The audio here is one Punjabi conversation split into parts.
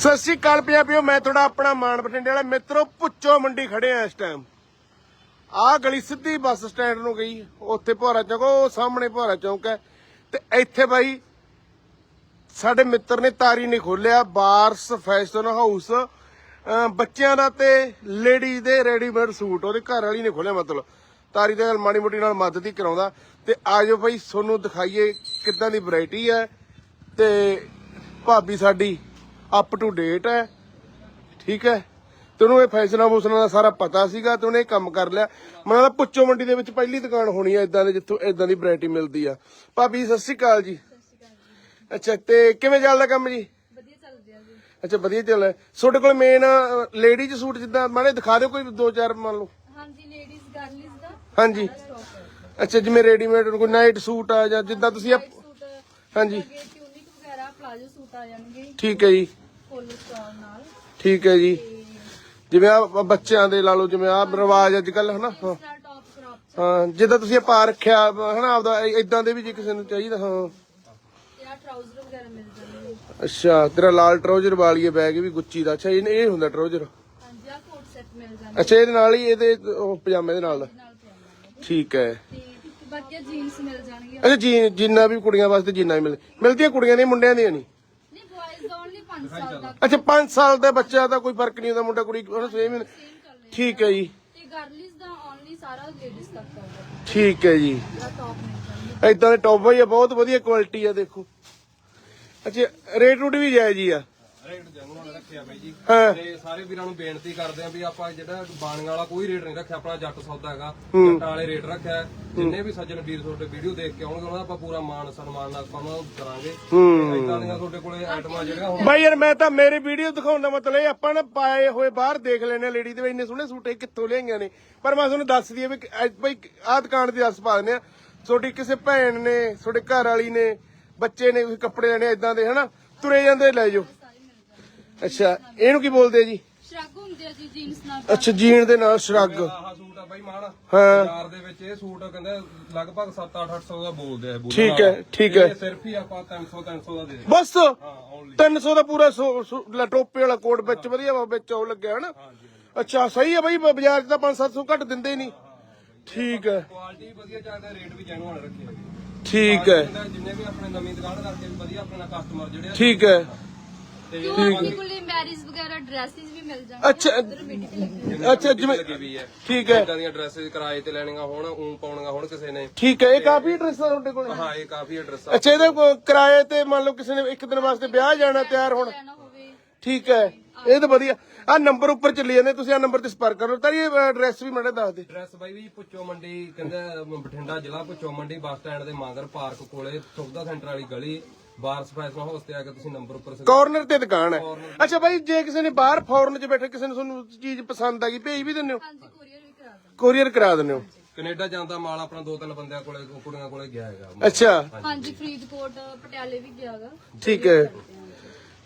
ਸਤਿ ਸ਼੍ਰੀ ਅਕਾਲ ਪੰਜਾਬੀਓ, ਮੈਂ ਤੁਹਾਡਾ ਆਪਣਾ ਮਾਨ ਬਠਿੰਡੇ ਵਾਲਾ। ਮਿੱਤਰੋ ਪੁੱਚੋ ਮੰਡੀ ਖੜੇ ਆ ਇਸ ਟਾਈਮ ਆਹ ਗਲੀ ਸਿੱਧੀ ਬੱਸ ਸਟੈਂਡ ਨੂੰ ਗਈ। ਉੱਥੇ ਭੋਰਾ ਚੌਕ, ਉਹ ਸਾਹਮਣੇ ਭੋਰਾ ਚੌਕ ਹੈ। ਤੇ ਇੱਥੇ ਬਾਈ, ਸਾਡੇ ਮਿੱਤਰ ਨੇ ਤਾਰੀ ਨੇ ਖੋਲਿਆ ਬਾਰਸ, ਫੈਸ਼ਨ ਹਾਊਸ ਬੱਚਿਆਂ ਦਾ ਤੇ ਲੇਡੀਜ਼ ਦੇ ਰੈਡੀਮੇਡ ਸੂਟ, ਉਹਦੇ ਘਰ ਵਾਲੀ ਨੇ ਖੋਲਿਆ ਮਤਲਬ। ਤਾਰੀ ਦੇ ਨਾਲ ਮਾੜੀ ਮੋਟੀ ਨਾਲ ਮਦਦ ਹੀ ਕਰਾਉਂਦਾ। ਤੇ ਆਜੋ ਬਾਈ, ਤੁਹਾਨੂੰ ਦਿਖਾਈਏ ਕਿੱਦਾਂ ਦੀ ਵੈਰਾਈਟੀ ਹੈ। ਤੇ ਭਾਬੀ ਸਾਡੀ ਅਪ ਟੂ ਡੇਟ ਹੈ। ਠੀਕ ਹੈ। ਤੇ ਉਹਨੂੰ ਇਹ ਫੈਸ਼ਨਾਂ ਫੂਸ਼ਨਾਂ ਦਾ ਸਾਰਾ ਪਤਾ ਸੀਗਾ ਤੇ ਉਹਨੇ ਇਹ ਕੰਮ ਕਰ ਲਿਆ। ਮਨਾਂ ਦਾ ਪੁੱਚੋ ਮੰਡੀ ਦੇ ਵਿੱਚ ਪਹਿਲੀ ਦੁਕਾਨ ਹੋਣੀ ਹੈ ਇਦਾਂ ਦੇ ਜਿੱਥੋਂ ਇਦਾਂ ਦੀ ਵੈਰਾਈਟੀ ਮਿਲਦੀ ਆ। ਭਾਬੀ ਸਤਿ ਸ਼੍ਰੀ ਅਕਾਲ ਜੀ। ਅੱਛਾ ਤੇ ਕਿਵੇਂ ਚੱਲਦਾ ਕੰਮ ਜੀ? ਵਧੀਆ ਚੱਲਦੇ ਆ ਜੀ। ਅੱਛਾ ਵਧੀਆ ਚੱਲ ਰਿਹਾ ਤੁਹਾਡੇ ਕੋਲ ਮੇਨ ਲੇਡੀਜ਼ ਸੂਟ ਜਿੱਦਾਂ ਮਾੜੇ ਦਿਖਾ ਦਿਓ ਕੋਈ ਦੋ ਚਾਰ ਮੰਨ ਲਓ। ਹਾਂਜੀ ਲੇਡੀਜ਼ ਗਰਲਿਸ ਦਾ ਹਾਂਜੀ। ਅੱਛਾ ਜਿਵੇਂ ਰੈਡੀਮੇਡ ਕੋਈ ਨਾਈਟ ਸੂਟ ਆ ਜਾਂ ਜਿੱਦਾਂ ਤੁਸੀਂ ਹਾਂਜੀ ਅੱਗੇ ਟਿਊਨਿਕ ਵਗੈਰਾ ਪਲਾਜੋ ਸੂਟ ਆ ਜਾਣਗੇ। ਠੀਕ ਹੈ ਜੀ। ਫੁੱਲ ਨਾਲ ਠੀਕ ਹੈ ਜੀ। ਜਿਵੇਂ ਆ ਬੱਚਿਆਂ ਦੇ ਲਾ ਲਓ, ਜਿਵੇਂ ਆ ਰਿਵਾਜ ਅੱਜ ਕੱਲ ਹਨਾ? ਹਾਂ। ਇਸ ਟੌਪ ਕ੍ਰੌਪ ਹਾਂ, ਜਿੱਦਾਂ ਤੁਸੀਂ ਇਹ ਪਾ ਰੱਖਿਆ, ਹਨਾ, ਆਪਦਾ ਇਦਾਂ ਦੇ ਵੀ ਜੇ ਕਿਸੇ ਨੂੰ ਚਾਹੀਦਾ, ਹਾਂ। ਤੇ ਆ ਟਰਾਊਜ਼ਰ ਵਗੈਰਾ ਮਿਲ ਜਾਣਗੇ ਅੱਛਾ, ਤੇਰਾ ਲਾਲ ਟਰਾਊਜ਼ਰ ਵਾਲੀਏ ਬੈਗ ਵੀ ਗੁੱਚੀ ਦਾ। ਅੱਛਾ, ਇਹ ਇਹ ਹੁੰਦਾ ਟਰਾਊਜ਼ਰ ਹਾਂਜੀ ਆ ਕੋਟ ਸੈੱਟ ਮਿਲ ਜਾਣਗੇ ਅੱਛਾ, ਇਹਦੇ ਨਾਲ ਹੀ ਇਹਦੇ, ਉਹ ਪਜਾਮੇ ਦੇ ਨਾਲ। ਦਾ ਨਾਲ ਪਜਾਮਾ ਠੀਕ ਹੈ। ਤੇ ਬਾਕੀ ਜੀਨਸ ਮਿਲ ਜਾਣਗੇ ਅੱਛਾ, ਜੀ ਜਿੰਨਾ ਵੀ ਕੁੜੀਆਂ ਵਾਸਤੇ ਜਿੰਨਾ ਵੀ ਮਿਲ ਮਿਲਦੀਆਂ ਕੁੜੀਆਂ ਦੀਆਂ ਮੁੰਡਿਆਂ ਦੀਆਂ ਨਹੀਂ ਨਹੀਂ ਬॉयਜ਼ ਓਨਲੀ 5 ਸਾਲ ਤੱਕ ਅੱਛਾ 5 ਸਾਲ ਦੇ ਬੱਚਾ ਦਾ ਕੋਈ ਫ਼ਰਕ ਨਹੀਂ ਹੁੰਦਾ ਮੁੰਡਾ ਕੁੜੀ ਉਹਨੂੰ ਸੇਮ ਰਿਹਾ। ਠੀਕ ਹੈ ਜੀ। ਤੇ ਗਰਲਿਸ ਦਾ ਓਨਲੀ ਸਾਰਾ ਲੇਡੀਜ਼ ਤੱਕ ਆਊਗਾ ਠੀਕ ਹੈ ਜੀ। ਜਿਹੜਾ ਟੌਪ ਮਿਲ ਜਾਣਗੇ ਇਦਾਂ ਦੇ ਟੌਪ ਹੀ ਆ ਬਹੁਤ ਵਧੀਆ ਕੁਆਲਿਟੀ ਆ ਦੇਖੋ। ਅੱਛਾ ਰੇਟ ਰੂਟ ਵੀ ਜਾਇਜ਼ ਹੀ ਆ। ਰੇਟ ਜੰਗਲ ਰੱਖਿਆ ਬਾਈ ਜੀ। ਹਾਂ। ਤੇ ਸਾਰੇ ਵੀਰਾਂ ਨੂੰ ਬੇਨਤੀ ਕਰਦੇ ਆ ਵੀ ਆਪਾਂ ਜਿਹੜਾ ਬਾਣੀਆਂ ਵਾਲਾ ਕੋਈ ਰੇਟ ਨਹੀਂ ਰੱਖਿਆ ਆਪਣਾ ਜੱਟ ਸੌਦਾ ਹੈਗਾ। ਜੱਟਾਂ ਵਾਲੇ ਰੇਟ ਰੱਖਿਆ ਹੈ। ਜਿੰਨੇ ਵੀ ਸੱਜਣ ਵੀਰ ਤੁਹਾਡੇ ਵੀਡੀਓ ਦੇਖ ਕੇ ਆਉਣਗੇ ਉਹਨਾਂ ਦਾ ਆਪਾਂ ਪੂਰਾ ਮਾਣ ਸਨਮਾਨ ਨਾਲ ਆਪਾਂ ਉਹਨਾਂ ਨੂੰ ਕਰਾਂਗੇ। ਹੂੰ। ਇਦਾਂ ਦੀਆਂ ਤੁਹਾਡੇ ਕੋਲੇ ਆਈਟਮਾਂ ਜਿਹੜੀਆਂ ਹੁਣ ਬਾਈ ਯਾਰ ਮੈਂ ਤਾਂ ਮੇਰੀ ਵੀਡੀਓ ਦਿਖਾਉਣ ਦਾ ਮਤਲਬ ਇਹ ਆਪਾਂ ਨਾ ਪਾਏ ਹੋਏ ਬਾਹਰ ਦੇਖ ਲੈਣੇ ਲੇਡੀ ਦੇ ਇੰਨੇ ਸੋਹਣੇ ਸੂਟ ਇਹ ਕਿੱਥੋਂ ਲਿਆਈਆਂ ਨੇ। ਪਰ ਮੈਂ ਤੁਹਾਨੂੰ ਦੱਸ ਦਈਏ ਵੀ ਕਿ ਅੱਜ ਬਾਈ ਆਹ ਦੁਕਾਨ ਦੀ ਦੱਸ ਪਾ ਦਿੰਦੇ ਆ ਤੁਹਾਡੀ ਕਿਸੇ ਭੈਣ ਨੇ ਤੁਹਾਡੇ ਘਰ ਵਾਲੀ ਨੇ ਬੱਚੇ ਨੇ ਕੱਪੜੇ ਲੈਣੇ ਇਦਾਂ ਦੇ ਹਨਾ? ਤੁਰੇ ਜਾਂਦੇ ਲੈ ਜਾਓ। ਅੱਛਾ ਇਹਨੂੰ ਕੀ ਬੋਲਦੇ ਆ ਜੀ? ਸ਼ਰਗ ਹੁੰਦੇ ਆ ਜੀ ਜੀਨਸ ਨਾਲ। ਅੱਛਾ ਜੀਨ ਦੇ ਨਾਲ ਸ਼ਰਗ। ਆਹ ਸੂਟ ਆ ਬਾਈ ਮਾਣ ਹਾਂ। ਬਾਜ਼ਾਰ ਦੇ ਵਿੱਚ ਇਹ ਸੂਟ ਕਹਿੰਦੇ ਲਗਭਗ 7-800 ਦਾ ਬੋਲਦੇ ਆ ਬੂਟਾ ਠੀਕ ਹੈ, ਠੀਕ ਹੈ। ਇਹ ਸਿਰਫ ਹੀ ਆਪਾਂ 300 300 ਦਾ ਦੇ ਬਸ। ਹਾਂ ਓਨਲੀ 300 ਦਾ ਪੂਰਾ ਸੂ- ਸੂ- ਲੈ ਟੋਪੇ ਵਾਲਾ ਕੋਟ ਵਿੱਚ ਵਧੀਆ ਵਾ ਵਿੱਚ ਉਹ ਲੱਗਿਆ ਹਨਾ। ਅੱਛਾ ਸਹੀ ਹੈ ਬਾਈ ਬਾਜ਼ਾਰ 'ਚ ਤਾਂ 5-700 ਘੱਟ ਦਿੰਦੇ ਨਹੀਂ। ਠੀਕ ਹੈ। ਕੁਆਲਿਟੀ ਵਧੀਆ ਚੱਲਦਾ ਰੇਟ ਵੀ ਜੈਨੂਅਲ ਰੱਖੇ ਠੀਕ ਹੈ। ਜਿੰਨੇ ਵੀ ਆਪਣੇ ਨਵੀਂ ਦੁਕਾਨ ਕਰਕੇ ਵੀ ਵਧੀਆ ਆਪਣੇ ਨਾਲ ਕਸਟਮਰ ਜਿਹੜੇ ਆ ਠੀਕ ਹੈ। ਤੇ ਜੋ ਆਪਣੇ ਕੋਲੇ ਮੈਰਿਜ ਵਗੈਰਾ ਡਰੈਸਿਸ ਵੀ ਮਿਲ ਜਾਣਗੇ ਅੱਛਾ ਉਧਰ ਬੀਟੀਕ ਲੱਗੀ ਹੋਈ ਅੱਛਾ ਜਿਵੇਂ ਲੱਗੀ ਵੀ ਹੈ। ਠੀਕ ਹੈ। ਇਦਾਂ ਦੀਆਂ ਡਰੈਸਸ ਕਿਰਾਏ ਤੇ ਲੈਣੀਆਂ ਹੋਣ ਊਂ ਪਾਉਣੀਆਂ ਹੋਣ ਕਿਸੇ ਨੇ। ਠੀਕ ਹੈ ਇਹ ਕਾਫੀ ਐਡਰੈਸ ਆ ਤੁਹਾਡੇ ਕੋਲ? ਹਾਂ ਇਹ ਕਾਫੀ ਐਡਰੈਸ ਆ। ਅੱਛਾ ਇਹਦੇ ਕੋਲ ਕਿਰਾਏ ਤੇ ਮੰਨ ਲਓ ਕਿਸੇ ਨੇ ਇੱਕ ਦਿਨ ਵਾਸਤੇ ਵਿਆਹ ਜਾਣਾ ਤਿਆਰ ਹੋਣਾ। ਲੈਣਾ ਹੋਵੇ। ਠੀਕ ਹੈ ਇਹ ਤਾਂ ਵਧੀਆ। ਆ ਨੰਬਰ ਉੱਪਰ ਚੱਲੀ ਜਾਂਦੇ ਤੁਸੀਂ ਆ ਨੰਬਰ ਤੇ ਸੰਪਰਕ ਕਰੋ ਤਾਂ ਇਹ ਐਡਰੈਸ ਵੀ ਮੈਨੂੰ ਦੱਸ ਦੇ। ਐਡਰੈਸ ਬਾਈ ਵੀ ਪੁੱਚੋ ਮੰਡੀ ਕਹਿੰਦੇ ਬਠਿੰਡਾ ਜ਼ਿਲ੍ਹਾ ਪੁੱਚੋ ਮੰਡੀ ਬੱਸ ਸਟੈਂਡ ਦੇ ਮਾਂਗਰ ਪਾਰਕ ਕੋਲੇ ਸੁਵਿਧਾ ਸੈਂਟਰ ਵਾਲੀ ਗਲੀ। ਬਾਰਸ ਫੈਸ਼ਨ ਹਾਊਸ ਤੇ ਆ ਕੇ ਤੁਸੀਂ ਨੰਬਰ ਉੱਪਰ ਕਾਰਨਰ ਤੇ ਦੁਕਾਨ ਹੈ। ਅੱਛਾ ਬਾਈ ਜੇ ਕਿਸੇ ਨੇ ਬਾਹਰ ਫੋਰਨ 'ਚ ਬੈਠੇ ਕਿਸੇ ਨੂੰ ਤੁਹਾਨੂੰ ਚੀਜ਼ ਪਸੰਦ ਆ ਗਈ ਭੇਜ ਵੀ ਦਿੰਦੇ ਹੋ? ਹਾਂਜੀ ਕੋਰੀਅਰ ਵੀ ਕਰਾ ਦਾਂਗੇ ਕੋਰੀਅਰ ਕਰਾ ਦਿੰਦੇ ਹੋ? ਕੈਨੇਡਾ ਜਾਂਦਾ ਮਾਲ ਆਪਣਾ ਦੋ ਤਿੰਨ ਬੰਦਿਆਂ ਕੋਲੇ ਕੁੜੀਆਂ ਕੋਲੇ ਗਿਆ ਹੈਗਾ। ਅੱਛਾ। ਹਾਂਜੀ ਫਰੀਦਕੋਟ ਪਟਿਆਲੇ ਵੀ ਗਿਆਗਾ ਠੀਕ ਹੈ।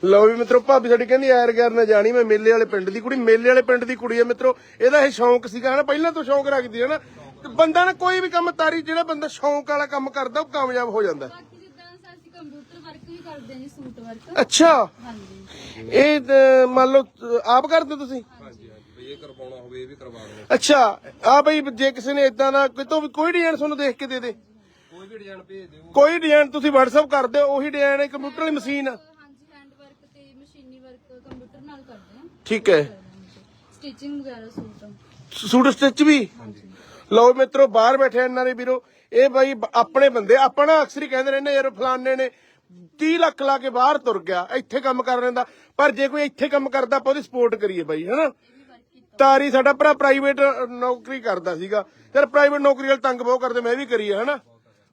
ਲਓ ਵੀ ਮਿੱਤਰੋ ਭਾਬੀ ਸਾਡੀ ਕਹਿੰਦੀ ਐਰ ਗੈਰ ਨਾ ਜਾਣੀ ਮੈਂ ਮੇਲੇ ਵਾਲੇ ਪਿੰਡ ਦੀ ਕੁੜੀ ਮੇਲੇ ਵਾਲੇ ਪਿੰਡ ਦੀ ਕੁੜੀ ਹੈ ਮਿੱਤਰੋ। ਇਹਦਾ ਇਹ ਸ਼ੌਂਕ ਸੀਗਾ ਹਨਾ? ਪਹਿਲਾਂ ਤੋਂ ਸ਼ੌਂਕ ਰੱਖਦੀ ਹੈ ਨਾ। ਤੇ ਬੰਦਾ ਨਾ ਕੋਈ ਵੀ ਕੰਮ ਤਾਰੀ ਜਿਹੜਾ ਬੰਦਾ ਸ਼ੌਂਕ ਵਾਲਾ ਕੰਮ ਕਰਦਾ ਉਹ ਕਾਮਯਾਬ ਹੋ ਜਾਂਦਾ। ਬਾਕੀ ਜਿੱਦਾਂ ਅਸੀਂ ਕੰਪਿਊਟਰ ਕਰਦੇ ਹਾਂ ਜੀ ਸੂਟ ਵਰਕ ਅੱਛਾ। ਹਾਂਜੀ। ਇਹ ਤਾਂ ਮੰਨ ਲਓ ਆਪ ਕਰਦੇ ਤੁਸੀਂ? ਹਾਂਜੀ ਹਾਂਜੀ। ਬਈ ਇਹ ਕਰਵਾਉਣਾ ਹੋਵੇ ਇਹ ਵੀ ਕਰਵਾ ਦਿਓ ਅੱਛਾ। ਆ ਬਈ ਜੇ ਕਿਸੇ ਨੇ ਇਦਾਂ ਦਾ ਕਿਤੋਂ ਵੀ ਕੋਈ ਡਿਜ਼ਾਈਨ ਤੁਹਾਨੂੰ ਦੇਖ ਕੇ ਦੇ ਦੇ। ਕੋਈ ਵੀ ਡਿਜ਼ਾਈਨ ਭੇਜ ਦਿਓ। ਕੋਈ ਡਿਜ਼ਾਈਨ ਤੁਸੀਂ WhatsApp ਕਰ ਦਿਓ ਉਹੀ ਡਿਜ਼ਾਈਨ ਹੈ ਕੰਪਿਊਟਰ ਵਾਲੀ ਮਸ਼ੀਨ ਆ। ਹਾਂਜੀ ਹੈਂਡ ਵਰਕ ਤੇ ਮਸ਼ੀਨੀ ਵਰਕ ਕੰਪਿਊਟਰ ਨਾਲ ਕਰਦੇ ਹਾਂ। ਠੀਕ ਹੈ। ਸਟਿਚਿੰਗ ਵਗੈਰਾ ਸੂਟ। ਸੂਟ ਸਟਿਚ ਵੀ? ਲਓ ਮਿੱਤਰੋ ਬਾਹਰ ਬੈਠੇ ਇਹਨਾਂ ਦੇ ਵੀਰੋ ਇਹ ਬਾਈ ਬ- ਆਪਣੇ ਬੰਦੇ ਆਪਾਂ ਨਾ ਅਕਸਰ ਹੀ ਕਹਿੰਦੇ ਰਹਿੰਦੇ ਯਾਰ ਫਲਾਣੇ ਨੇ 30 ਲੱਖ ਲਾ ਕੇ ਬਾਹਰ ਤੁਰ ਗਿਆ ਇੱਥੇ ਕੰਮ ਕਰ ਲੈਂਦਾ। ਪਰ ਜੇ ਕੋਈ ਇੱਥੇ ਕੰਮ ਕਰਦਾ ਆਪਾਂ ਉਹਦੀ ਸਪੋਰਟ ਕਰੀਏ ਬਾਈ ਹਨਾ? ਤਾਰੀ ਸਾਡਾ ਭਰਾ ਪ੍ਰਾਈਵੇਟ ਨੌਕਰੀ ਕਰਦਾ ਸੀਗਾ। ਯਾਰ ਪ੍ਰਾਈਵੇਟ ਨੌਕਰੀ ਵਾਲ ਤੰਗ ਬਹੁਤ ਕਰਦੇ ਮੈਂ ਵੀ ਕਰੀ ਹੈ ਹਨਾ?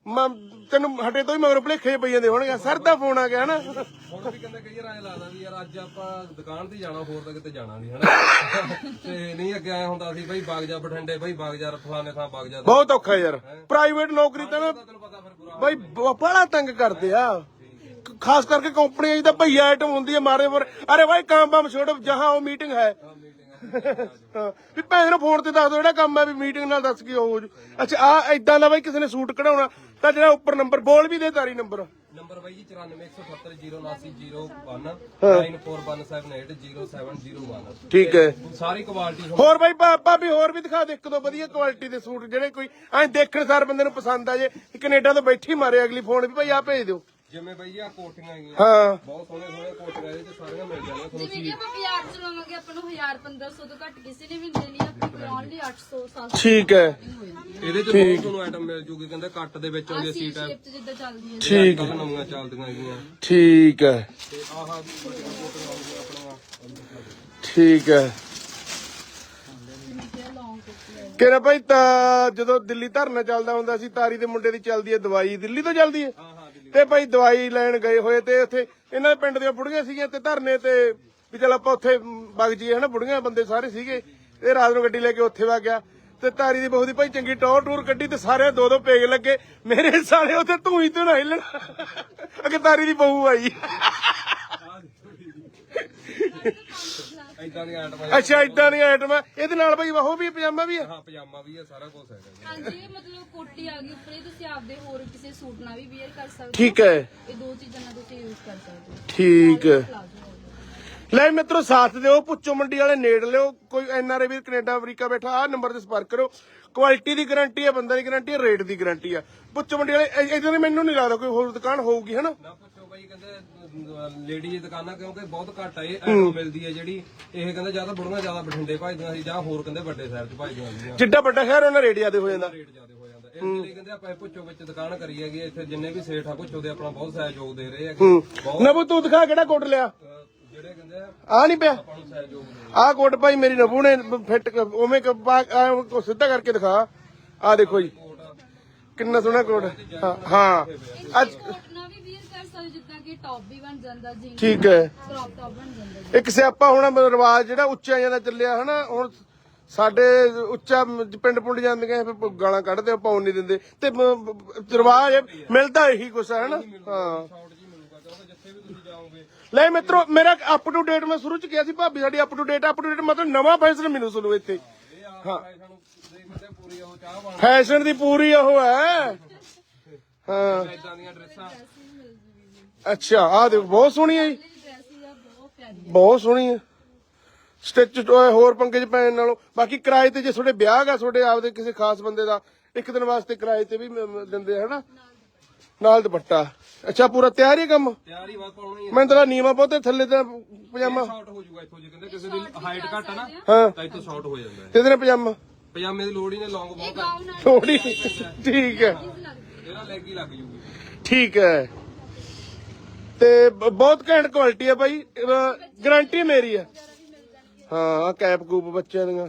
ਮੈਂ ਤੈਨੂੰ ਹਟੇ ਤੋਂ ਹੀ ਮਗਰ ਭਲੇਖੇ ਪਈ ਜਾਂਦੇ ਹੋਣਗੇ ਸਰ ਦਾ ਫੋਨ ਆ ਗਿਆ ਹਨਾ? ਹੁਣ ਵੀ ਕਹਿੰਦੇ ਕਈ ਵਾਰ ਐਂ ਲੱਗਦਾ ਵੀ ਯਾਰ ਅੱਜ ਆਪਾਂ ਦੁਕਾਨ ਤੇ ਜਾਣਾ ਹੋਰ ਤਾਂ ਕਿਤੇ ਜਾਣਾ ਨਹੀਂ ਹਨਾ? ਤੇ ਨਹੀਂ ਅੱਗੇ ਆਇਆ ਹੁੰਦਾ ਸੀ ਬਈ ਬਾਗ ਜਾ ਬਠਿੰਡੇ ਬਈ ਫਲਾਣੇ ਥਾਂ ਬਹੁਤ ਔਖਾ ਯਾਰ। ਪ੍ਰਾਈਵੇਟ ਨੌਕਰੀ ਤਾਂ ਬਾਈ ਬੜਾ ਤੰਗ ਕਰਦੇ ਆ। ਖਾਸ ਕਰਕੇ ਤਾਂ ਭਈਆ ਆਈਟਮ ਹੁੰਦੀ ਹੈ ਮਾਰੇ ਪਰ ਅਰੇ ਭਾਈ ਕੰਮ ਬੰਮ ਛੋੜੋ ਜਹਾਂ ਉਹ ਮੀਟਿੰਗ ਹੈ। ਹਾਂ, ਵੀ ਭੈਣ ਨੂੰ ਫੋਨ ਤੇ ਦੱਸ ਦੋ ਜਿਹੜਾ ਕੰਮ ਹੈ ਵੀ ਮੀਟਿੰਗ ਨਾਲ ਦੱਸ ਕੀ ਹੋ ਜੂ ਅੱਛਾ ਆ ਇਦਾਂ ਦਾ ਬਾਈ ਕਿਸੇ ਨੇ ਸੂਟ ਕਢਾਉਣਾ ਤਾਂ ਜਿਹੜਾ ਉੱਪਰ ਨੰਬਰ ਬੋਲ ਵੀ ਦੇ ਤਾਰੀ ਨੰਬਰ ਨੰਬਰ ਬਾਈ ਜੀ 9417079001 9417807001 ਠੀਕ ਹੈ ਸਾਰੀ ਕੁਆਲਿਟੀ ਹੋਰ ਬਾਈ ਭਾ- ਭਾਬੀ ਹੋਰ ਵੀ ਦਿਖਾ ਦੇ ਇੱਕ ਦੋ ਵਧੀਆ ਕੁਆਲਿਟੀ ਦੇ ਸੂਟ ਜਿਹੜੇ ਕੋਈ ਐਂ ਦੇਖਣ ਸਾਰ ਬੰਦੇ ਨੂੰ ਪਸੰਦ ਆ ਜੇ ਕੈਨੇਡਾ ਤੋਂ ਬੈਠੀ ਮਾਰੇ ਅਗਲੀ ਫੋਨ ਵੀ ਭਾਈ ਆ ਭੇਜ ਦਿਓ। ਜਿਵੇਂ ਬਾਈ ਆ ਕੋਟੀਆਂ ਹੈਗੀਆਂ ਹਾਂ। ਬਹੁਤ ਸੋਹਣੇ ਸੋਹਣੇ ਕੋਟੀਆਂ ਇਹਦੇ ਚ ਸਾਰੀਆਂ ਮਿਲ ਜਾਣਗੀਆਂ ਤੁਹਾਨੂੰ ਜਿਵੇਂ ਕਿ ਆਪਾਂ ਬਾਜ਼ਾਰ ਚ ਲਵਾਂਗੇ ਆਪਾਂ ਨੂੰ 1000 1500 ਤੋਂ ਘੱਟ ਕਿਸੇ ਨੇ ਵੀ ਨਹੀਂ ਦੇਣੀ ਆਪਣੇ ਕੋਲ ਓਨਲੀ 800 700 ਠੀਕ ਹੈ। ਇਹਦੇ ਚ ਬਹੁਤ ਤੁਹਾਨੂੰ ਆਈਟਮ ਮਿਲ ਜੂਗੀ ਕਹਿੰਦੇ ਕੱਟ ਦੇ ਵਿੱਚ ਆਉਂਦੀ ਸੀ ਸੀਟ। ਹੈ ਸ਼ੇਪ ਚ ਜਿੱਦਾਂ ਚੱਲਦੀ ਹੈ। ਠੀਕ ਕੱਲ ਨਵੀਆਂ ਚੱਲਦੀਆਂ ਹੈਗੀਆਂ। ਠੀਕ ਹੈ। ਤੇ ਆਹ ਵੀ ਵੱਡੀਆਂ ਕੋਟੀਆਂ ਆਉਂਦੀਆਂ ਆਪਣੀਆਂ। ਠੀਕ ਹੈ। ਹੈ ਕਿਹੜਾ ਭਾਈ ਤਾਂ ਜਦੋਂ ਦਿੱਲੀ ਧਰਨਾ ਚੱਲਦਾ ਹੁੰਦਾ ਸੀ ਤਾਰੀ ਦੇ ਮੁੰਡੇ ਦੀ ਚੱਲਦੀ ਹੈ ਦਵਾਈ। ਦਿੱਲੀ ਤੋਂ ਚੱਲਦੀ ਹੈ ਹਾਂ? ਹਾਂ। ਤੇ ਭਾਈ ਦਵਾਈ ਲੈਣ ਗਏ ਹੋਏ ਤੇ ਉੱਥੇ ਇਹਨਾਂ ਦੇ ਪਿੰਡ ਦੀਆਂ ਬੁੜੀਆਂ ਸੀਗੀਆਂ ਤੇ ਧਰਨੇ ਤੇ ਵੀ ਚਲ ਆਪਾਂ ਉੱਥੇ ਵਗ ਜੀਏ ਹਨਾ, ਬੁੜੀਆਂ ਬੰਦੇ ਸਾਰੇ ਸੀਗੇ। ਇਹ ਰਾਤ ਨੂੰ ਗੱਡੀ ਲੈ ਕੇ ਉੱਥੇ ਵਗ ਗਿਆ। ਤੇ ਤਾਰੀ ਦੀ ਬਹੂ ਦੀ ਭਾਈ ਚੰਗੀ ਟੌਰ ਟੂਰ ਕੱਢੀ ਤੇ ਸਾਰੇ ਦੋ ਦੋ ਪੇਗ ਲੱਗੇ। ਮੇਰੇ ਸਾਰੇ ਉੱਥੇ ਧੂਈ ਤੋਂ ਨਾ ਹਿੱਲਣ ਅਗੇ ਤਾਰੀ ਦੀ ਬਹੂ ਆਈ। ਇਦਾਂ ਦੀਆਂ ਆਈਟਮਾਂ ਅੱਛਾ ਇਦਾਂ ਦੀਆਂ ਆਈਟਮਾਂ ਇਹਦੇ ਨਾਲ ਭਾਈ ਉਹ ਵੀ ਪਜਾਮਾ ਵੀ ਹੈ ਹਾਂ ਪਜਾਮਾ ਵੀ ਹੈ ਸਾਰਾ ਕੁਝ ਹੈਗਾ ਜੀ। ਹਾਂਜੀ ਇਹ ਮਤਲਬ ਕੋਟੀ ਆ ਗਈ ਉੱਪਰ ਇਹ ਤੁਸੀਂ ਆਪਦੇ ਹੋਰ ਕਿਸੇ ਸੂਟ ਨਾਲ ਵੀ ਵੇਅਰ ਕਰ ਸਕਦੇ ਹੋ ਠੀਕ ਹੈ। ਇਹ ਦੋ ਚੀਜ਼ਾਂ ਨਾਲ ਤੁਸੀਂ ਯੂਜ਼ ਕਰ ਸਕਦੇ ਹੋ। ਠੀਕ ਹੈ। ਪਲਾਜ਼ੋ ਹੋ ਗਿਆ। ਲੈ ਮਿੱਤਰੋ ਸਾਥ ਦਿਓ ਪੁੱਚੋ ਮੰਡੀ ਵਾਲੇ ਨੇੜ ਲਿਓ। ਕੋਈ ਐਨਆਰਏ ਵੀਰ ਕੈਨੇਡਾ ਅਮਰੀਕਾ ਬੈਠਾ ਆ ਨੰਬਰ ਤੇ ਸੰਪਰਕ ਕਰੋ। ਕੁਆਲਿਟੀ ਦੀ ਗਾਰੰਟੀ ਹੈ ਬੰਦਾ ਦੀ ਗਾਰੰਟੀ ਹੈ ਰੇਟ ਦੀ ਗਾਰੰਟੀ ਹੈ ਪੁੱਚੋ ਮੰਡੀ ਵਾਲੇ ਇਦਾਂ ਦੇ ਮੈਨੂੰ ਨਹੀਂ ਲੱਗਦਾ ਕੋਈ ਹੋਰ ਦੁਕਾਨ ਹੋਊਗੀ ਹਨਾ? ਨਾ ਪੁੱਛੋ। ਬਾਈ ਕਹਿੰਦੇ ਲੇਡੀ ਦੀ ਦੁਕਾਨਾਂ ਕਿਉਂਕਿ ਬਹੁਤ ਘੱਟ ਆ ਇਹ ਆਈਟਮ ਮਿਲਦੀ ਹੈ ਜਿਹੜੀ। ਇਹ ਕਹਿੰਦੇ ਜ਼ਿਆਦਾ ਬੁੜੀਆਂ ਜ਼ਿਆਦਾ ਬਠਿੰਡੇ ਭਜਦੀਆਂ ਸੀ ਜਾਂ ਹੋਰ ਕਹਿੰਦੇ ਵੱਡੇ ਸ਼ਹਿਰ ਚ ਭਜਦੀਆਂ ਸੀਗੀਆਂ ਜਿੱਡਾ ਵੱਡਾ ਸ਼ਹਿਰ ਉਹਨਾਂ ਰੇਟ ਜ਼ਿਆਦਾ ਹੋ ਜਾਂਦਾ। ਰੇਟ ਜ਼ਿਆਦਾ ਹੋ ਜਾਂਦਾ। ਇਸ ਲਈ ਕਹਿੰਦੇ ਆਪਾਂ ਇਹ ਪੁੱਛੋ ਵਿੱਚ ਦੁਕਾਨ ਕਰੀ ਹੈਗੀ। ਇੱਥੇ ਜਿੰਨੇ ਵੀ ਸੇਠ ਆ ਪੁੱਛੋ ਦੇ ਆਪਣਾ ਬਹੁਤ ਸਹਿਯੋਗ ਦੇ ਰਹੇ ਹੈਗੇ। ਬਹੁਤ ਨਬੂ ਤੂੰ ਦਿਖਾ ਕਿਹੜਾ ਕੋਟ ਲਿਆ? ਜਿਹੜੇ ਕਹਿੰਦੇ ਆ ਆ ਨਹੀਂ ਪਿਆ। ਆਪਾਂ ਨੂੰ ਸਹਿਯੋਗ ਦੇ ਆਹ ਕੋਟ ਭਾਈ ਮੇਰੀ ਨਬੂ ਨੇ ਫਿੱਟ ਕ- ਉਵੇਂ ਕ- ਪਾ- ਆਹ ਕੋ ਸਿੱਧਾ ਕਰਕੇ ਦਿਖਾ। ਆ ਦੇਖੋ ਜੀ। ਕੋਟ ਕਿੰਨਾ ਸੋਹਣਾ ਕੋਟ ਹਾਂ। ਹਾਂ ਅੱਜ ਨਾਲ ਵੀ ਵੇਅਰ ਕਰ ਸਕਦੇ ਹੋ, ਜਿੱਦਾਂ ਕਿ ਟੌਪ ਵੀ ਬਣ ਜਾਂਦਾ ਜੀਨ ਠੀਕ ਹੈ। ਕ੍ਰੌਪ ਟੌਪ ਬਣ ਜਾਂਦਾ ਜੀ। ਇੱਕ ਸਿਆਪਾ ਹੁਣ ਰਿਵਾਜ ਜਿਹੜਾ ਉੱਚਾ ਜਾਂਦਾ ਚੱਲਿਆ ਹਨਾ ਹੁਣ ਸਾਡੇ ਉੱਚਾ ਮ- ਪਿੰਡ ਪੁੰਡ ਜਾਂਦੀਆਂ ਫਿਰ ਗਾਲਾਂ ਕੱਢਦੇ ਆ, ਪਾਉਣ ਨਹੀਂ ਦਿੰਦੇ। ਤੇ ਰਿਵਾਜ ਮਿਲਦਾ ਇਹੀ ਕੁਛ ਹੈ ਹਨਾ। ਹਾਂ। ਸ਼ਾਰਟ ਜੀ ਮਿਲੂਗਾ ਕਿਉਂਕਿ ਜਿੱਥੇ ਵੀ ਤੁਸੀਂ ਜਾਓਗੇ ਲੈ ਮਿੱਤਰੋ ਮੇਰਾ ਅਪ ਟੂ ਡੇਟ ਮੈਂ ਸ਼ੁਰੂ ਚ ਕਿਹਾ ਸੀ ਭਾਬੀ ਸਾਡੀ up to date up to date ਮਤਲਬ ਨਵਾਂ ਫੈਸ਼ਨ ਮਿਲੂ ਤੁਹਾਨੂੰ ਇੱਥੇ। ਬਣ ਫੈਸ਼ਨ ਦੀ ਪੂਰੀ ਉਹ ਹੈ। ਹਾਂ। ਇਦਾਂ ਦੀਆਂ ਡਰੈਸਾਂ। ਅੱਛਾ ਆਹ ਦੇਖੋ ਬਹੁਤ ਸੋਹਣੀ ਹੈ ਜੀ। ਹੀ ਬਹੁਤ ਹੈ ਸੋਹਣੀ ਹੈ। ਸਟਿਚ ਹੋਰ ਪੰਗੇ ਚ ਪੈਣ ਨਾਲੋਂ। ਬਾਕੀ ਕਿਰਾਏ ਤੇ ਜੇ ਤੁਹਾਡੇ ਵਿਆਹ ਗਾ ਤੁਹਾਡੇ ਆਪਦੇ ਕਿਸੇ ਖਾਸ ਬੰਦੇ ਦਾ ਇੱਕ ਦਿਨ ਵਾਸਤੇ ਕਿਰਾਏ ਤੇ ਵੀ ਦਿੰਦੇ ਹਨਾ? ਨਾਲ ਦੁਪੱਟਾ। ਅੱਛਾ ਪੂਰਾ ਤਿਆਰ ਹੀ ਕੰਮ? ਤਿਆਰੀ ਬਾਤ ਪਾਉਣੀ ਹੈ। ਮੈਂ ਤਾਂ ਨੀਵਾ ਬਹੁਤੇ ਥੱਲੇ ਤਾਂ ਪਜਾਮਾ। ਸ਼ਾਰਟ ਹੋ ਜਾਊਗਾ ਇੱਥੋਂ ਜੇ ਕਹਿੰਦੇ ਕਿਸੇ ਦੀ ਹਾਈਟ ਘੱਟ ਆ ਨਾ ਹਾਂ। ਤਾਂ ਇੱਥੋਂ ਸ਼ਾਰਟ ਹੋ ਜਾਂਦਾ ਹੈ। ਤੇ ਇਹਦੇ ਨਾਲ ਪਜਾਮਾ? ਪਜਾਮੇ ਦੀ ਲੋੜ ਹੀ ਨਹੀਂ ਲੌਂਗ ਬਹੁਤ ਹੈ ਨਾਲ ਥੋੜੀ ਠੀਕ ਹੈ। ਇਹਦਾ ਲੈਗ ਹੀ ਲੱਗ ਜੂਗੀ। ਠੀਕ ਹੈ। ਤੇ ਬ- ਬਹੁਤ ਘੈਂਟ ਕੁਆਲਿਟੀ ਹੈ ਬਾਈ। ਗਾਰੰਟੀ ਮੇਰੀ ਹੈ ਹਾਂ ਕੈਪ ਕੂਪ ਬੱਚਿਆਂ ਦੀਆਂ।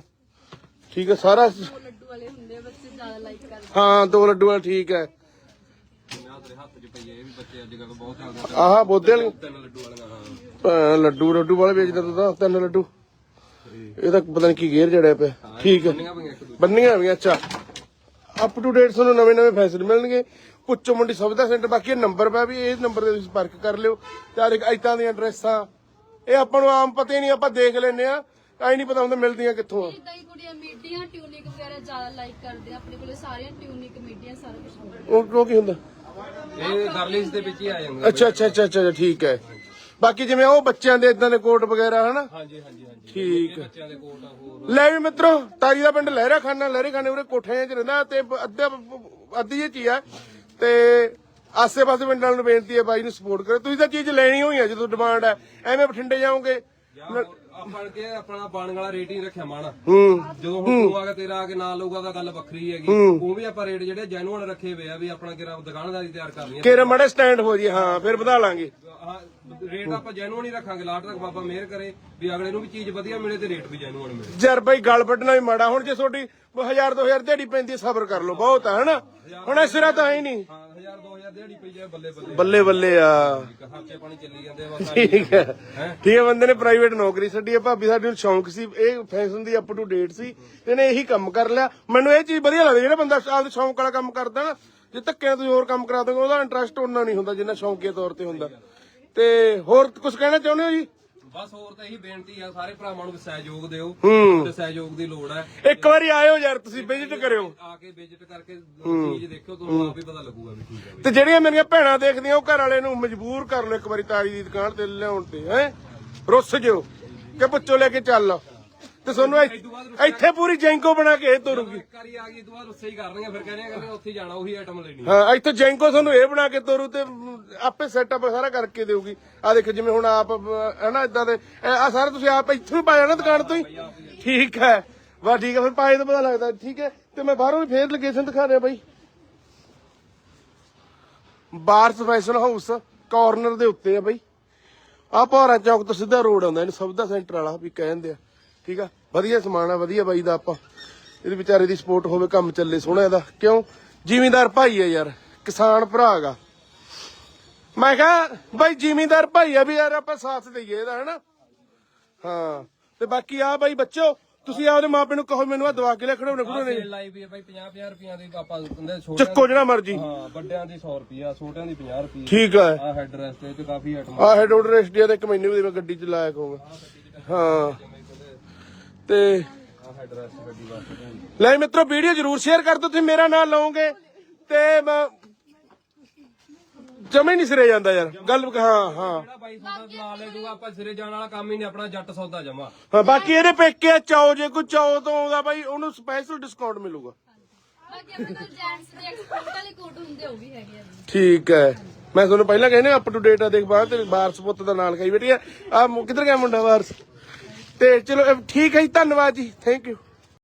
ਠੀਕ ਹੈ ਸਾਰਾ ਦੋ ਲੱਡੂ ਵਾਲੇ ਹੁੰਦੇ ਆ ਬੱਚੇ ਜ਼ਿਆਦਾ ਲਾਈਕ ਕਰਦੇ। ਹਾਂ ਦੋ ਲੱਡੂ ਵਾਲਾ ਠੀਕ ਹੈ ਆਹ ਤੇਰੇ ਹੱਥ 'ਚ ਪਈ ਹੈ ਇਹ ਵੀ ਬੱਚੇ ਅੱਜ ਕੱਲ ਬਹੁਤ ਚੱਲਦੇ ਆਹ ਬੋਦੇ ਵਾਲੀ ਤਿੰਨ ਲੱਡੂ ਵਾਲੀਆਂ ਹਾਂ ਭੈਣ, ਲੱਡੂ ਲੱਡੂ ਵਾਲੇ ਵੇਚਦਾ ਤੂੰ ਤਾਂ ਤਿੰਨ ਲੱਡੂ। ਇਹ ਤਾਂ ਪਤਾ ਨਹੀਂ ਕੀ ਗੇਰ ਜੜਿਆ ਪਿਆ। ਠੀਕ ਹੈ ਬੰਨੀਆਂ ਵੀ ਅੱਛਾ। ਅਪ ਟੂ ਡੇਟ ਤੁਹਾਨੂੰ ਨਵੇਂ ਨਵੇਂ ਫੈਸਲੇ ਮਿਲਣਗੇ। ਪੁੱਚੋ ਮੰਡੀ ਸਬਦਾ ਸੈਂਟਰ ਬਾਕੀ ਇਹ ਨੰਬਰ ਪਾ ਵੀ ਇਹ ਨੰਬਰ ਤੇ ਤੁਸੀਂ ਸੰਪਰਕ ਕਰ ਲਿਓ। ਚਾਰ ਇੱਕ ਇਤਾਂ ਦੀਆਂ ਡਰੈਸਾਂ ਇਹ ਆਪਾਂ ਨੂੰ ਆਮ ਪਤਾ ਹੀ ਨਹੀਂ ਆਪਾਂ ਦੇਖ ਲੈਨੇ ਆ ਐ ਨਹੀਂ ਪਤਾ ਹੁੰਦਾ ਮਿਲਦੀਆਂ ਕਿੱਥੋਂ ਆ। ਇਦਾਂ ਹੀ ਕੁੜੀਆਂ ਮੀਡੀਆਂ ਟਿਊਨਿਕ ਵਗੈਰਾ ਜ਼ਿਆਦਾ ਲਾਈਕ ਕਰਦੇ ਆ ਆਪਣੇ ਕੋਲੇ ਸਾਰੀਆਂ ਟਿਊਨਿਕ ਮੀਡੀਆਂ ਸਾਰਾ ਕੁਝ ਹੁੰਦਾ। ਉਹ ਉਹ ਕੀ ਹੁੰਦਾ? ਇਹ ਗਰਲਿਸ ਦੇ ਵਿੱਚ ਹੀ ਆ ਜਾਂਦੇ ਅੱਛਾ ਅੱਛਾ ਅੱਛਾ ਅੱਛਾ ਠੀਕ ਹੈ। ਬਾਕੀ ਜਿਵੇਂ ਉਹ ਬੱਚਿਆਂ ਦੇ ਇਦਾਂ ਦੇ ਕੋਟ ਵਗੈਰਾ ਹਨਾ? ਹਾਂਜੀ ਹਾਂਜੀ ਹਾਂਜੀ। ਠੀਕ। ਇਹ ਬੱਚਿਆਂ ਦੇ ਕੋਟ ਆ ਹੋਰ। ਲੈ ਵੀ ਮਿੱਤਰੋ ਤਾਰੀ ਦਾ ਪਿੰਡ ਲਹਿਰਾ ਖਾਨਾ ਲਹਿਰੇ ਖਾਨੇ ਉਰੇ ਕੋਠਿਆਂ 'ਚ ਰਹਿੰਦਾ ਤੇ ਅੱਧਾ ਅੱਧੀ ਜਿਹੀ ਚੀਜ਼ ਆ। ਤੇ ਆਸੇ-ਪਾਸੇ ਪਿੰਡਾਂ ਨੂੰ ਬੇਨਤੀ ਹੈ ਬਾਈ ਨੂੰ ਸਪੋਰਟ ਕਰੋ। ਤੁਸੀਂ ਤਾਂ ਚੀਜ਼ ਲੈਣੀ ਹੋਈ ਆ ਜਦੋਂ ਡਿਮਾਂਡ ਹੈ। ਐਵੇਂ ਬਠਿੰਡੇ ਜਾਓਗੇ ਜਾਂ ਹੋਰ ਆਪਾਂ ਕੇ ਆਪਣਾ ਬਾਣ ਵਾਲਾ ਰੇਟ ਹੀ ਰੱਖਿਆ ਮਾਣ। ਹੂੰ। ਜਦੋਂ ਹੁਣ ਤੂੰ ਆ ਕੇ ਤੇਰਾ ਆ ਕੇ ਨਾ ਲਊਗਾ ਤਾਂ ਗੱਲ ਵੱਖਰੀ ਹੈਗੀ। ਉਹ ਵੀ ਆਪਾਂ ਰੇਟ ਜਿਹੜੇ ਜੈਨੂਅਲ ਰੱਖੇ ਹੋਏ ਆ ਵੀ ਆਪਣਾ ਕਿਰਾ ਦੁਕਾਨਦਾਰੀ ਤਿਆਰ ਕਰਨੀ ਹੈ ਮੜੇ ਸਟੈਂਡ ਹੋ ਜੀ ਹਾਂ ਫਿਰ ਵਧਾ ਲਾਂਗੇ। ਹਾਂ ਰੇਟ ਆਪਾਂ ਜੈਨੂਅਲ ਹੀ ਰੱਖਾਂਗੇ। ਲਾਟ ਤੱਕ ਬਾਬਾ ਮਿਹਰ ਕਰੇ ਵੀ ਅਗਲੇ ਨੂੰ ਵੀ ਚੀਜ਼ ਵਧੀਆ ਮਿਲੇ ਤੇ ਰੇਟ ਵੀ ਜੈਨੂਅਲ ਮਿਲੇ। ਯਾਰ ਬਾਈ ਗੱਲ ਵੱਢਣਾ ਵੀ ਮਾੜਾ। ਹੁਣ ਜੇ ਤੁਹਾਡੀ 1000 2000 ਦਿਹਾੜੀ ਪੈਂਦੀ ਸਬਰ ਕਰ ਲਓ ਬਹੁਤ ਹੈ ਹਨਾ? ਹੁਣ ਇਸ ਤਰ੍ਹਾਂ ਤਾਂ ਹੈ ਹੀ ਨਹੀਂ। ਹਾਂ 1000 2000 ਦਿਹਾੜੀ ਪਈ ਜਾਏ ਬੱਲੇ ਬੱਲੇ। ਬੱਲੇ ਬੱਲੇ ਆ। ਖਰਚੇ ਪਾਣੀ ਚੱਲੀ ਜਾਂਦੇ ਆ ਬਸ ਠੀਕ ਹੈ। ਠੀਕ ਹੈ ਬੰਦੇ ਨੇ ਪ੍ਰਾਈਵੇਟ ਨੌਕਰੀ ਛੱਡੀ ਹੈ ਭਾਬੀ ਸਾਡੇ ਨੂੰ ਸ਼ੌਂਕ ਸੀ ਇਹ ਫੈਸ਼ਨ ਦੀ ਅਪ ਟੂ ਡੇਟ ਸੀ ਇਹਨੇ ਇਹੀ ਕੰਮ ਕਰ ਲਿਆ। ਮੈਨੂੰ ਇਹ ਚੀਜ਼ ਵਧੀਆ ਲੱਗਦੀ ਜਿਹੜਾ ਬੰਦਾ ਆਪਦੇ ਸ਼ੌਂਕ ਵਾਲਾ ਕੰਮ ਕਰਦਾ ਨਾ ਜੇ ਧੱਕੇ ਨਾਲ ਤੁਸੀਂ ਹੋਰ ਕੰਮ ਕਰਾ ਦੋਗੇ ਉਹਦਾ ਇੰਟਰਸਟ ਉਹਨਾਂ ਨਹੀਂ ਹੁੰਦਾ ਜਿੰਨਾ ਸ਼ੌਂਕੀਆ ਤੌਰ ਤੇ ਹੁੰਦਾ। ਤੇ ਹੋਰ ਕੁਝ ਕਹਿਣਾ ਚਾਹੁੰਦੇ ਹੋ ਜੀ? ਬਸ ਹੋਰ ਤਾਂ ਇਹੀ ਬੇਨਤੀ ਆ ਸਾਰੇ ਭਰਾਵਾਂ ਨੂੰ ਵੀ ਸਹਿਯੋਗ ਦਿਓ। ਹੂੰ। ਤੇ ਸਹਿਯੋਗ ਦੀ ਲੋੜ ਹੈ। ਇੱਕ ਵਾਰੀ ਆਇਓ ਯਾਰ ਤੁਸੀਂ ਵਿਜ਼ਿਟ ਕਰਿਓ। ਆ ਕੇ ਵਿਜ਼ਿਟ ਕਰਕੇ ਚੀਜ਼ ਦੇਖਿਓ ਤੁਹਾਨੂੰ ਆਪ ਹੀ ਪਤਾ ਲੱਗੂਗਾ ਵੀ ਠੀਕ ਹੈ ਵੀ ਤੇ ਜਿਹੜੀਆਂ ਮੇਰੀਆਂ ਭੈਣਾਂ ਦੇਖਦੀਆਂ ਉਹ ਘਰ ਵਾਲੇ ਨੂੰ ਮਜਬੂਰ ਕਰ ਲਓ ਇੱਕ ਵਾਰੀ ਤਾਰੀ ਦੀ ਦੁਕਾਨ ਤੇ ਲਿਆਉਣ ਤੇ ਹੈ? ਰੁੱਸ ਜਿਓ ਕਿ ਪੁੱਛੋ ਲੈ ਕੇ ਚੱਲ। ਤੇ ਤੁਹਾਨੂੰ ਇੱਥੇ- ਪੂਰੀ ਜੈਂਕੋ ਬਣਾ ਕੇ ਇਹ ਤੋਰੂਗੀ। ਇੱਕ ਵਾਰੀ ਆ ਗਈ ਦੁਬਾਰਾ ਰੁੱਸੇ ਹੀ ਕਰਨਗੇ ਫਿਰ ਕਹਿੰਦੇ ਕਹਿੰਦੇ ਉੱਥੇ ਹੀ ਜਾਣਾ ਉਹੀ ਆਈਟਮ ਲੈਣੀ ਹਾਂ ਇੱਥੇ ਜੈਂਕੋ ਤੁਹਾਨੂੰ ਇਹ ਬਣਾ ਕੇ ਤੋਰੂ ਤੇ ਆਪੇ ਸੈਟਅਪ ਸਾਰਾ ਕਰਕੇ ਦੇਊਗੀ। ਆ ਦੇਖੋ ਜਿਵੇਂ ਹੁਣ ਆਪ ਹੈ ਨਾ ਇਦਾਂ ਦੇ ਆ ਸਾਰਾ ਤੁਸੀਂ ਆਪ ਇੱਥੋਂ ਹੀ ਪਾਇਆ ਨਾ ਦੁਕਾਨ ਤੋਂ ਹੀ? ਠੀਕ ਹੈ। ਵਾ ਠੀਕ ਹੈ ਫਿਰ ਪਾਏ ਤਾਂ ਪਤਾ ਲੱਗਦਾ। ਠੀਕ ਹੈ ਤੇ ਮੈਂ ਬਾਹਰੋਂ ਵੀ ਫੇਰ ਲੋਕੇਸ਼ਨ ਦਿਖਾ ਰਿਹਾ ਬਾਈ। ਬਾਰਸ ਫੈਸ਼ਨ ਹਾਊਸ ਕਾਰਨਰ ਦੇ ਉੱਤੇ ਆ ਬਾਈ। ਆ ਭੌਰਾ ਚੌਕ ਤੋਂ ਸਿੱਧਾ ਰੋਡ ਆਉਂਦਾ ਇਹਨੂੰ ਸਬਦਾ ਸੈਂਟਰ ਵਾਲਾ ਵੀ ਕਹਿੰਦੇ ਆ। ਠੀਕ ਆ? ਵਧੀਆ ਸਮਾਨ ਆ ਵਧੀਆ ਬਾਈ ਦਾ ਆਪਾਂ। ਇਹਦੇ ਵਿਚਾਰੇ ਦੀ ਸਪੋਰਟ ਹੋਵੇ ਕੰਮ ਚੱਲੇ ਸੋਹਣਾ ਇਹਦਾ ਕਿਉਂ? ਜ਼ਿਮੀਂਦਾਰ ਭਾਈ ਆ ਯਾਰ ਕਿਸਾਨ ਭਰਾ ਮੈਂ ਕਿਹਾ ਬਾਈ ਜ਼ਿਮੀਂਦਾਰ ਭਾਈ ਆ ਵੀ ਯਾਰ ਆਪਾਂ ਸਾਥ ਦਈਏ ਇਹਦਾ ਹਨਾ? ਹਾਂ ਤੇ ਬਾਕੀ ਆ ਬਾਈ ਬੱਚੋ ਤੁਸੀਂ ਆਪਦੇ ਮਾਪੇ ਨੂੰ ਕਹੋ ਮੈਨੂੰ ਆ ਦਵਾ ਕੇ ਲੈ ਖੜਾਉਣੇ ਖੜਾਉਣੇ ਲਾਈ ਵੀ ਹੈ ਬਾਈ 50 50 ਰੁਪਈਆਂ ਦੀ ਆਪਾਂ ਕਹਿੰਦੇ ਛੋਟੇ ਚੱਕੋ ਜਿਹੜਾ ਮਰਜ਼ੀ। ਹਾਂ ਵੱਡਿਆਂ ਦੀ 100 ਰੁਪਈਆ ਛੋਟਿਆਂ ਦੀ 50 ਰੁਪਈਏ ਠੀਕ ਆ। ਆ ਹੈਡ ਰੈਸਟ ਤੇ ਕਾਫੀ ਆਈਟਮ ਆ ਹੈਡ ਤੇ ਇੱਕ ਮਹੀਨੇ ਵੀ ਮੈਂ ਗੱਡੀ ਚ ਲਾਇਆ ਕਹੂੰਗਾ ਹਾਂ। ਤੇ ਲੈ ਮਿੱਤਰੋ ਵੀਡੀਓ ਜਰੂਰ ਸ਼ੇਅਰ ਕਰ ਦਿਓ ਤੁਸੀਂ ਮੇਰਾ ਨਾਮ ਲਓਗੇ ਤੇ ਮੈਂ ਜਮੇ ਨਹੀਂ ਸਿਰੇ ਜਾਂਦਾ ਯਾਰ। ਗੱਲ ਹਾਂ ਹਾਂ। ਜਿਹੜਾ ਬਾਈ ਸੌਦਾ ਲਾ ਲੈ ਦੂਗਾ ਆਪਾਂ ਸਿਰੇ ਜਾਣ ਵਾਲਾ ਕੰਮ ਹੀ ਨਹੀਂ ਆਪਣਾ ਜੱਟ ਸੌਦਾ ਜਮਾ। ਹਾਂ, ਬਾਕੀ ਇਹਦੇ ਪੇਕੇ ਚਾਓ ਜੇ ਕੋਈ ਚਾਓ ਤੋਂ ਆਉਂਦਾ ਬਾਈ ਉਹਨੂੰ ਸਪੈਸ਼ਲ ਡਿਸਕਾਊਂਟ ਮਿਲੂਗਾ। ਬਾਕੀ ਆਪਣੇ ਕੋਲ ਜੈਂਟਸ ਦੇ ਐਕਸਪੋਰਟ ਵਾਲੇ ਕੋਟ ਹੁੰਦੇ ਉਹ ਵੀ ਹੈਗੇ ਆ। ਜੀ ਠੀਕ ਹੈ। ਮੈਂ ਤੁਹਾਨੂੰ ਪਹਿਲਾਂ ਕਹਿੰਦੇ ਅਪ ਟੂ ਡੇਟ ਆ ਦੇਖ ਬਾਹਰ ਤੇ ਵਾਰਸ ਪੁੱਤ ਦਾ ਨਾਲ ਖਾਈ ਬੈਠੀ ਆ। ਆ ਕਿੱਧਰ ਗਿਆ ਮੁੰਡਾ ਵਾਰਸ? ਤੇ ਚਲੋ ਇਹ ਠੀਕ ਹੈ ਜੀ ਧੰਨਵਾਦ ਜੀ। Thank you